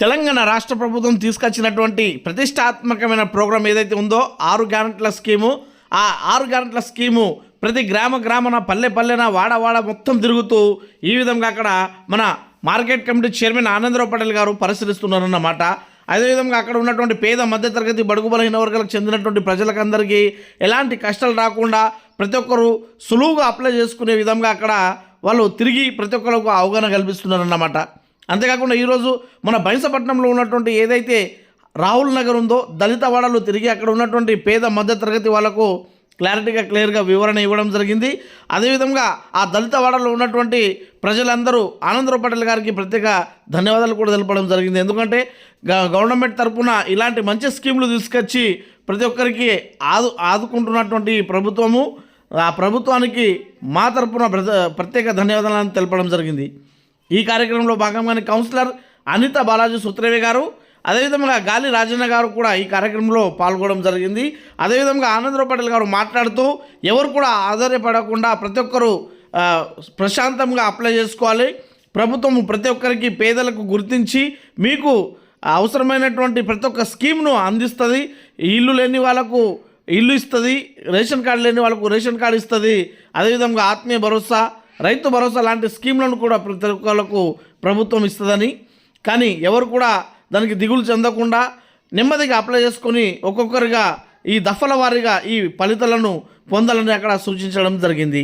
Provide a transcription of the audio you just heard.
తెలంగాణ రాష్ట్ర ప్రభుత్వం తీసుకొచ్చినటువంటి ప్రతిష్టాత్మకమైన ప్రోగ్రాం ఏదైతే ఉందో ఆరు గ్యారెంట్ల స్కీము ఆ ఆరు గ్యారెంట్ల స్కీము ప్రతి గ్రామ గ్రామన పల్లె పల్లెన వాడ వాడ మొత్తం తిరుగుతూ ఈ విధంగా అక్కడ మన market committee chairman Anandarao Patel గారు పరిశీలిస్తున్నారన్నమాట. అదేవిధంగా అక్కడ ఉన్నటువంటి పేద మధ్యతరగతి బడుగు బలహీన వర్గాలకు చెందినటువంటి ప్రజలకందరికీ ఎలాంటి కష్టాలు రాకుండా ప్రతి ఒక్కరు సులువుగా అప్లై చేసుకునే విధంగా అక్కడ వాళ్ళు తిరిగి ప్రతి ఒక్కరికి అవగాహన కల్పిస్తున్నారన్నమాట. అంతేకాకుండా ఈరోజు మన బైంసపట్నంలో ఉన్నటువంటి ఏదైతే రాహుల్ నగర్ ఉందో దళిత వాడలు తిరిగి అక్కడ ఉన్నటువంటి పేద మధ్య తరగతి వాళ్ళకు క్లారిటీగా క్లియర్గా వివరణ ఇవ్వడం జరిగింది. అదేవిధంగా ఆ దళిత వాడలో ఉన్నటువంటి ప్రజలందరూ ఆనందరావు పటేల్ గారికి ప్రత్యేక ధన్యవాదాలు కూడా తెలపడం జరిగింది. ఎందుకంటే గ- గవర్నమెంట్ తరపున ఇలాంటి మంచి స్కీములు తీసుకొచ్చి ప్రతి ఒక్కరికి ఆదు ఆదుకుంటున్నటువంటి ప్రభుత్వము ఆ ప్రభుత్వానికి మా తరపున ప్రత్యేక ధన్యవాదాలను తెలపడం జరిగింది. ఈ కార్యక్రమంలో భాగంగానే కౌన్సిలర్ అనిత బాలాజీ సుత్రేవి గారు అదేవిధంగా గాలి రాజన్న గారు కూడా ఈ కార్యక్రమంలో పాల్గొనడం జరిగింది. అదేవిధంగా ఆనందరావు పటేల్ గారు మాట్లాడుతూ ఎవరు కూడా ఆధారపడకుండా ప్రతి ఒక్కరూ ప్రశాంతంగా అప్లై చేసుకోవాలి. ప్రభుత్వం ప్రతి ఒక్కరికి పేదలకు గుర్తించి మీకు అవసరమైనటువంటి ప్రతి ఒక్క స్కీమ్ను అందిస్తుంది. ఇల్లు లేని వాళ్ళకు ఇల్లు ఇస్తుంది రేషన్ కార్డు లేని వాళ్ళకు రేషన్ కార్డు ఇస్తుంది. అదేవిధంగా ఆత్మీయ భరోసా రైతు భరోసా లాంటి స్కీమ్లను కూడా ప్రతి ఒక్కళ్ళకు ప్రభుత్వం ఇస్తుందని కానీ ఎవరు కూడా దానికి దిగులు చెందకుండా నెమ్మదిగా అప్లై చేసుకొని ఒక్కొక్కరిగా ఈ దఫల వారీగా ఈ ఫలితాలను పొందాలని అక్కడ సూచించడం జరిగింది.